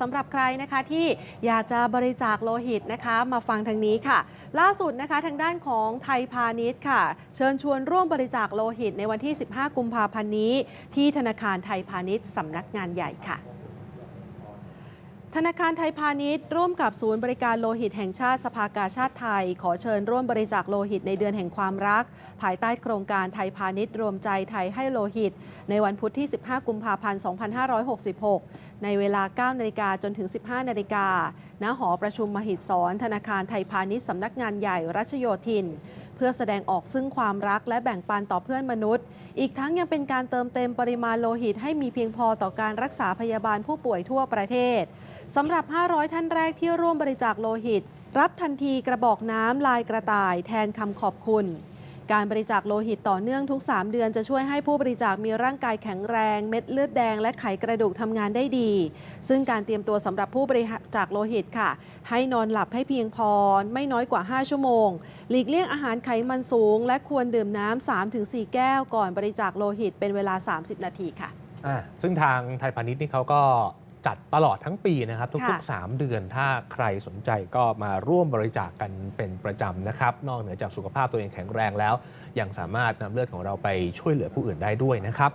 สำหรับใครนะคะที่อยากจะบริจาคโลหิตนะคะ มาฟังทางนี้ค่ะ ล่าสุดนะคะทางด้านของไทยพาณิชย์ค่ะ เชิญชวนร่วมบริจาคโลหิตในวันที่ 15 กุมภาพันธ์นี้ ที่ธนาคารไทยพาณิชย์สำนักงานใหญ่ค่ะ ธนาคารไทยพาณิชย์ ร่วมกับศูนย์บริการโลหิตแห่งชาติสภากาชาติไทย ขอเชิญร่วมบริจาคโลหิตในเดือนแห่งความรัก ภายใต้โครงการไทยพาณิชย์รวมใจไทยให้โลหิต ในวันพุธที่ 15 กุมภาพันธ์ 2566 ในเวลา 9 นาฬิกาจนถึง 15 นาฬิกาณหอประชุมมหิดลธนาคารไทยพาณิชย์สำนักงานใหญ่รัชโยธิน พื่อแสดงออกซึ่งความรักและแบ่งปันต่อเพื่อนมนุษย์ อีกทั้งยังเป็นการเติมเต็มปริมาณโลหิตให้มีเพียงพอต่อการรักษาพยาบาลผู้ป่วยทั่วประเทศสำหรับ 500 ท่านแรกที่ร่วมบริจาคโลหิต รับทันทีกระบอกน้ำลายกระต่ายแทนคำขอบคุณ การบริจาคโลหิตต่อเนื่องทุก 3 เดือนจะช่วยให้ผู้บริจาคมีร่างกายแข็งแรง เม็ดเลือดแดงและไขกระดูกทำงานได้ดี ซึ่งการเตรียมตัวสำหรับผู้บริจาคโลหิตค่ะ ให้นอนหลับให้เพียงพอไม่น้อยกว่า 5 ชั่วโมง หลีกเลี่ยงอาหารไขมันสูง และควรดื่มน้ำ3-4 แก้ว ก่อนบริจาคโลหิตเป็นเวลา 30 นาทีค่ะ อ่าซึ่งทางไทยพาณิชย์นี่เขาก็ จัดตลอดทั้งปีนะครับ ทุกค่ะๆ3 เดือน ถ้าใครสนใจก็มาร่วมบริจาคกันเป็นประจำนะครับ นอกเหนือจากสุขภาพตัวเองแข็งแรงแล้ว ยังสามารถนำเลือดของเราไปช่วยเหลือผู้อื่นได้ด้วยนะครับ